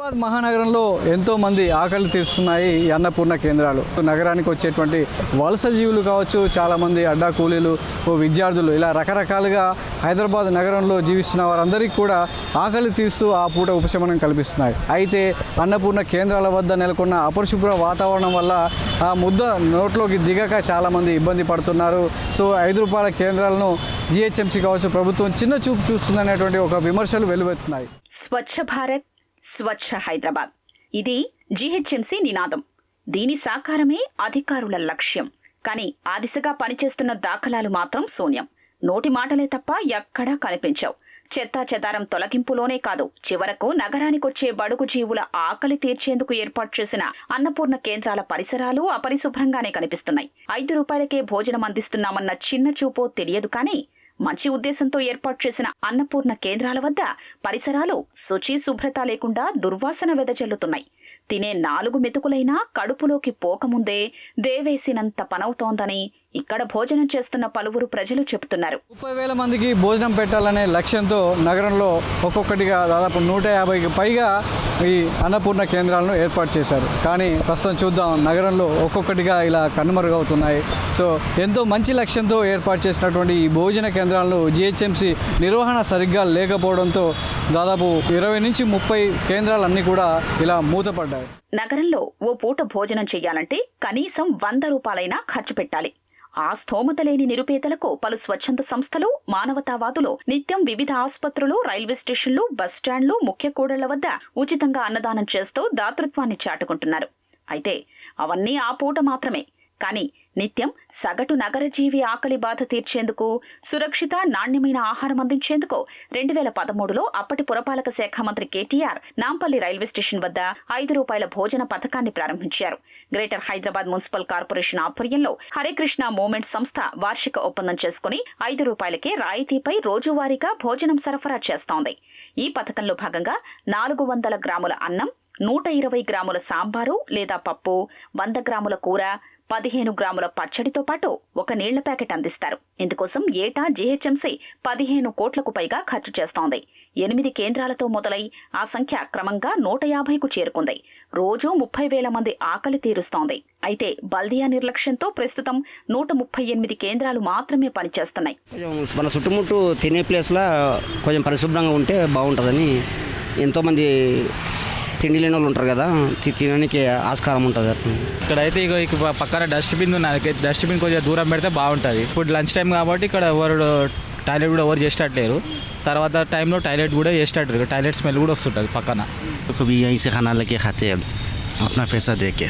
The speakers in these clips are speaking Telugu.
హైదరాబాద్ మహానగరంలో ఎంతో మంది ఆకలి తీరుస్తున్నాయి ఈ అన్నపూర్ణ కేంద్రాలు. నగరానికి వచ్చేటువంటి వలస జీవులు కావచ్చు చాలామంది అడ్డా కూలీలు ఓ విద్యార్థులు ఇలా రకరకాలుగా హైదరాబాద్ నగరంలో జీవిస్తున్న వారందరికీ కూడా ఆకలి తీరుస్తూ ఆ పూట ఉపశమనం కల్పిస్తున్నాయి. అయితే అన్నపూర్ణ కేంద్రాల వద్ద నెలకొన్న అపరిశుభ్ర వాతావరణం వల్ల ఆ ముద్ద నోట్లోకి దిగక చాలామంది ఇబ్బంది పడుతున్నారు. సో ఐదు రూపాయల కేంద్రాలను జిహెచ్ఎంసీ కావచ్చు ప్రభుత్వం చిన్న చూపు చూస్తుందనేటువంటి ఒక విమర్శలు వెలువెత్తున్నాయి. స్వచ్ఛ భారత్ స్వచ్ఛ హైదరాబాద్. ఇది జీహెచ్ఎంసీ నినాదం. దీని సాకారమే అధికారుల లక్ష్యం. కానీ ఆ దిశగా పనిచేస్తున్న దాఖలాలు మాత్రం శూన్యం. నోటి మాటలే తప్ప ఎక్కడా కనిపించవు. చెత్తా చెదారం తొలగింపులోనే కాదు చివరకు నగరానికొచ్చే బడుగు జీవుల ఆకలి తీర్చేందుకు ఏర్పాటు చేసిన అన్నపూర్ణ కేంద్రాల పరిసరాలు అపరిశుభ్రంగానే కనిపిస్తున్నాయి. ఐదు రూపాయలకే భోజనం అందిస్తున్నామన్న చిన్న చూపో తెలియదు కానీ మంచి ఉద్దేశంతో ఏర్పాటు చేసిన అన్నపూర్ణ కేంద్రాల వద్ద పరిసరాలు శుచి శుభ్రత లేకుండా దుర్వాసన వెదజల్లుతున్నాయి. తినే నాలుగు మెతుకులైనా కడుపులోకి పోకముందే దేవేసినంత పనవుతోందని ఇక్కడ భోజనం చేస్తున్న పలువురు ప్రజలు చెబుతున్నారు. ముప్పై వేల మందికి భోజనం పెట్టాలనే లక్ష్యంతో నగరంలో ఒక్కొక్కటిగా దాదాపు నూట యాభైకి పైగా ఈ అన్నపూర్ణ కేంద్రాలను ఏర్పాటు చేశారు. కానీ ప్రస్తుతం చూద్దాం నగరంలో ఒక్కొక్కటిగా ఇలా కనుమరుగవుతున్నాయి. సో ఎంతో మంచి లక్ష్యంతో ఏర్పాటు చేసినటువంటి ఈ భోజన కేంద్రాలను జిహెచ్ఎంసి నిర్వహణ సరిగ్గా లేకపోవడంతో దాదాపు ఇరవై నుంచి ముప్పై కేంద్రాలన్నీ కూడా ఇలా మూతపడ్డాయి. నగరంలో ఓ పూట భోజనం చెయ్యాలంటే కనీసం వంద రూపాయలైనా ఖర్చు పెట్టాలి. ఆ స్థోమత లేని నిరుపేదలకు పలు స్వచ్ఛంద సంస్థలు మానవతావాదులు నిత్యం వివిధ ఆసుపత్రులు రైల్వే స్టేషన్లు బస్ స్టాండ్లు ముఖ్య కూడళ్ళ వద్ద ఉచితంగా అన్నదానం చేస్తూ దాతృత్వాన్ని చాటుకుంటున్నారు. అయితే అవన్నీ ఆ పూట మాత్రమే. కానీ నిత్యం సగటు నగర జీవి ఆకలి బాధ తీర్చేందుకు సురక్షిత నాణ్యమైన ఆహారం అందించేందుకు రెండు వేల పదమూడులో అప్పటి పురపాలక శాఖ మంత్రి కేటీఆర్ నాంపల్లి రైల్వే స్టేషన్ వద్ద ఐదు రూపాయల భోజన పథకాన్ని ప్రారంభించారు. గ్రేటర్ హైదరాబాద్ మున్సిపల్ కార్పొరేషన్ ఆధ్వర్యంలో హరికృష్ణ మూవ్మెంట్ సంస్థ వార్షిక ఒప్పందం చేసుకుని ఐదు రూపాయలకే రాయితీపై రోజువారీగా భోజనం సరఫరా చేస్తోంది. ఈ పథకంలో భాగంగా నాలుగు వందల గ్రాముల అన్నం నూట ఇరవై గ్రాముల సాంబారు లేదా పప్పు వంద గ్రాముల కూర పదిహేను గ్రాముల పచ్చడితో పాటు ఒక నీళ్ళ ప్యాకెట్ అందిస్తారు. ఇందుకోసం ఏటా జీహెచ్ఎంసీ పదిహేను కోట్లకు పైగా ఖర్చు చేస్తోంది. ఎనిమిది కేంద్రాలతో మొదలై ఆ సంఖ్య క్రమంగా నూట యాభైకు చేరుకుంది. రోజూ ముప్పై వేల మంది ఆకలి తీరుస్తోంది. అయితే బల్దియా నిర్లక్ష్యంతో ప్రస్తుతం నూట ముప్పై ఎనిమిది కేంద్రాలు మాత్రమే పనిచేస్తున్నాయి. మన చుట్టుముట్టు తినే ప్లేస్లో కొంచెం పరిశుభ్రంగా ఉంటే బాగుంటుందని ఎంతోమంది తిండి లేని వాళ్ళు ఉంటారు కదా తి- తినడానికి ఆస్కారం ఉంటుంది ఇక్కడైతే ఇక ఇక పక్కన డస్ట్బిన్ ఉన్నది డస్ట్బిన్ కొంచెం దూరం పెడితే బాగుంటుంది ఇప్పుడు లంచ్ టైం కాబట్టి ఇక్కడ ఎవరు టాయిలెట్ కూడా ఎవరు చేసేటట్లేరు తర్వాత టైంలో టాయిలెట్ కూడా చేసేటట్టు టాయిలెట్ స్మెల్ కూడా వస్తుంటుంది పక్కన कभी यहीं से खाना लेके खाते हैं अपना पैसा दे के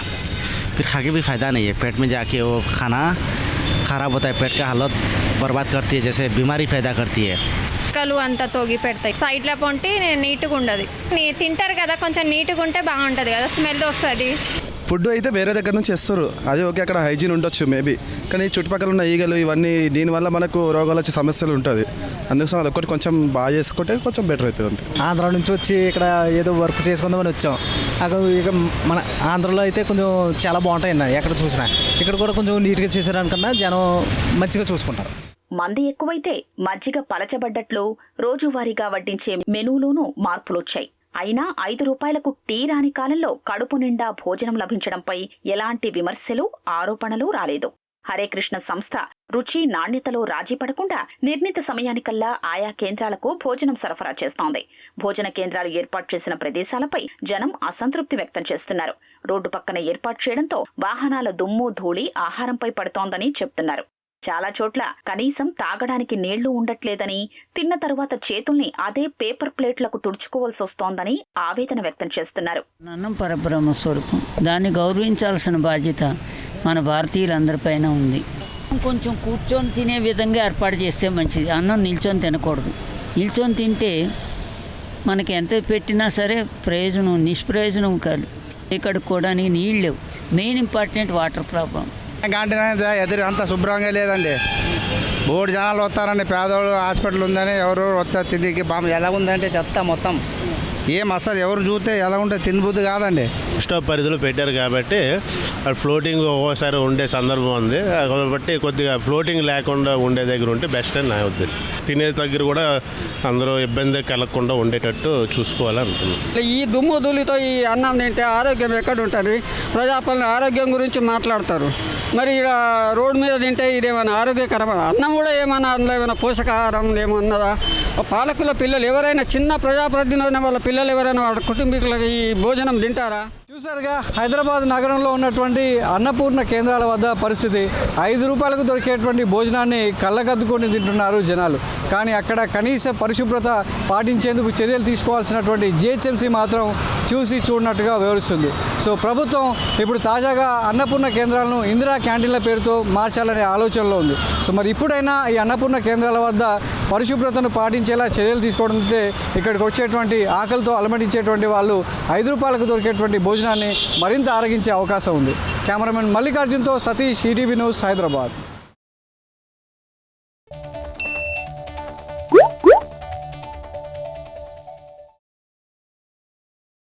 फिर खा के भी फ़ायदा नहीं है पेट में जाके वो खाना ख़राब होता है पेट का हालत बर्बाद करती है जैसे बीमारी पैदा करती है కుక్కలు అంతా తొగి పెడతాయి. సైడ్లో పొంటి నీట్గా ఉండదు. నీ- తింటారు కదా కొంచెం నీట్గా ఉంటే బాగుంటుంది కదా స్మెల్ వస్తుంది. ఫుడ్ అయితే వేరే దగ్గర నుంచి ఇస్తారు అది ఓకే అక్కడ హైజీన్ ఉండొచ్చు మేబీ. కానీ చుట్టుపక్కల ఉన్న ఈగలు ఇవన్నీ దీనివల్ల మనకు రోగాలు వచ్చే సమస్యలు ఉంటుంది. అందుకోసం అదొకటి కొంచెం బాగా చేసుకుంటే కొంచెం బెటర్ అవుతుంది అంతే. ఆంధ్ర నుంచి వచ్చి ఇక్కడ ఏదో వర్క్ చేసుకుందామని వచ్చాం. అక్కడ ఇక మన ఆంధ్రలో అయితే కొంచెం చాలా బాగుంటాయి అన్న ఎక్కడ చూసినా. ఇక్కడ కూడా కొంచెం నీట్గా చేసేదానికన్నా జనం మంచిగా చూసుకుంటారు. మంది ఎక్కువైతే మజ్జిగ పలచబడ్డట్లు రోజువారీగా వడ్డించే మెనూలోనూ మార్పులొచ్చాయి. అయినా ఐదు రూపాయలకు టీ రాని కాలంలో కడుపు నిండా భోజనం లభించడంపై ఎలాంటి విమర్శలు ఆరోపణలు రాలేదు. హరే కృష్ణ సంస్థ రుచి నాణ్యతలో రాజీ పడకుండా నిర్ణీత సమయానికల్లా ఆయా కేంద్రాలకు భోజనం సరఫరా చేస్తోంది. భోజన కేంద్రాలు ఏర్పాటు చేసిన ప్రదేశాలపై జనం అసంతృప్తి వ్యక్తం చేస్తున్నారు. రోడ్డు పక్కన ఏర్పాటు చేయడంతో వాహనాల దుమ్ము ధూళి ఆహారంపై పడుతోందని చెప్తున్నారు. చాలా చోట్ల కనీసం తాగడానికి నీళ్ళు ఉండట్లేదని తిన్న తర్వాత చేతుల్ని అదే పేపర్ ప్లేట్లకు తుడుచుకోవాల్సి వస్తోందని ఆవేదన వ్యక్తం చేస్తున్నారు. అన్నం పరబ్రహ్మ స్వరూపం. దాన్ని గౌరవించాల్సిన బాధ్యత మన భారతీయులందరిపైన ఉంది. కొంచెం కూర్చొని తినే విధంగా ఏర్పాటు చేస్తే మంచిది. అన్నం నిల్చొని తినకూడదు. నిల్చొని తింటే మనకి ఎంత పెట్టినా సరే ప్రయోజనం నిష్ప్రయోజనం కాదు. కడుక్కోవడానికి నీళ్ళు లేవు. Main important water problem. Canteen ఎదురు అంత శుభ్రంగా లేదండి. మూడు జనాలు వస్తారండి పేదవాళ్ళు హాస్పిటల్ ఉందని ఎవరు వస్తారు తిండికి బాబు ఎలా ఉందంటే చెత్త మొత్తం. ఏం అసలు ఎవరు చూస్తే ఎలా ఉంటే తినబుద్ధి కాదండి. స్టాప్ పరిధిలో పెట్టారు కాబట్టి ఫ్లోటింగ్ ఒక్కోసారి ఉండే సందర్భం ఉంది. కాబట్టి కొద్దిగా ఫ్లోటింగ్ లేకుండా ఉండే దగ్గర ఉంటే బెస్ట్ అని నా ఉద్దేశం. తినే దగ్గర కూడా అందరూ ఇబ్బంది కలగకుండా ఉండేటట్టు చూసుకోవాలని ఈ దుమ్ము ధూళితో ఈ అన్నం తింటే ఆరోగ్యం ఎక్కడ ఉంటుంది? ప్రజాపాలన ఆరోగ్యం గురించి మాట్లాడతారు. మరి ఇక్కడ రోడ్డు మీద తింటే ఇదేమైనా ఆరోగ్యకరమైన అన్నం కూడా ఏమైనా అందులో ఏమైనా పోషకాహారం ఏమన్నదా? పాలకుల పిల్లలు ఎవరైనా చిన్న ప్రజాప్రతినిధి వాళ్ళ పిల్లలు ఎవరైనా వాళ్ళ కుటుంబీకులకి ఈ భోజనం తింటారా? చూసారుగా హైదరాబాద్ నగరంలో ఉన్నటువంటి అన్నపూర్ణ కేంద్రాల వద్ద పరిస్థితి. ఐదు రూపాయలకు దొరికేటువంటి భోజనాన్ని కళ్ళకద్దుకొని తింటున్నారు జనాలు. కానీ అక్కడ కనీస పరిశుభ్రత పాటించేందుకు చర్యలు తీసుకోవాల్సినటువంటి జిహెచ్ఎంసీ మాత్రం చూసి చూడనట్టుగా వివరిస్తుంది. సో ప్రభుత్వం ఇప్పుడు తాజాగా అన్నపూర్ణ కేంద్రాలను ఇందిరా క్యాంటీన్ల పేరుతో మార్చాలనే ఆలోచనలో ఉంది. సో మరి ఇప్పుడైనా ఈ అన్నపూర్ణ కేంద్రాల వద్ద పరిశుభ్రతను పాటించేలా చర్యలు తీసుకోవడంతో ఇక్కడికి వచ్చేటువంటి ఆకలితో అలమటించేటువంటి వాళ్ళు ఐదు రూపాయలకు దొరికేటువంటి భోజనాన్ని మరింత ఆరగించే అవకాశం ఉంది. కెమెరామెన్ మల్లికార్జున్తో సతీష్ ఈటీవీ న్యూస్ హైదరాబాద్.